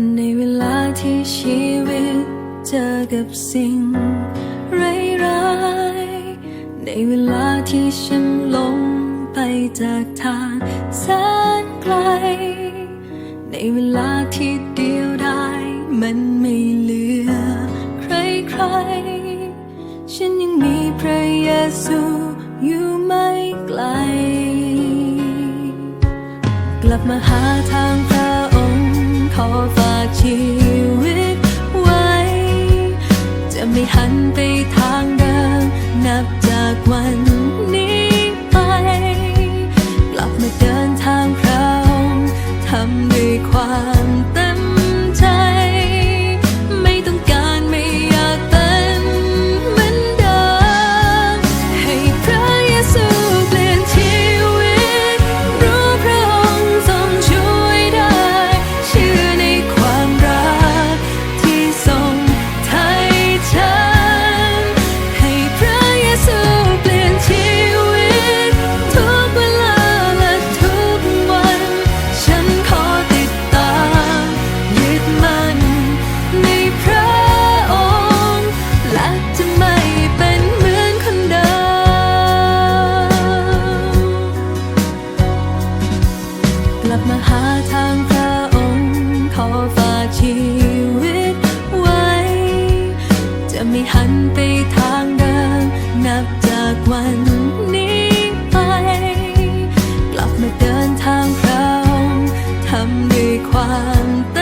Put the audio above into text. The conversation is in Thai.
ในเวลาที่ชีวิตเจอกับสิ่งร้ายๆในเวลาที่ฉันหลงไปจากทางแสนไกล ในเวลาที่เดียวดายมันไม่เหลือใครใครๆฉันยังมีพระเยซูอยู่ไม่ไกล กลับมาหาทาง ขอฝากชีวิตไว้ จะไม่หัน ลับมาหาทางพระองค์ขอฝากชีวิตไว้ จะไม่หันไปทางเดิมนับจากวันนี้ไป กลับมาเดินทางพระองค์ทำด้วยความตั้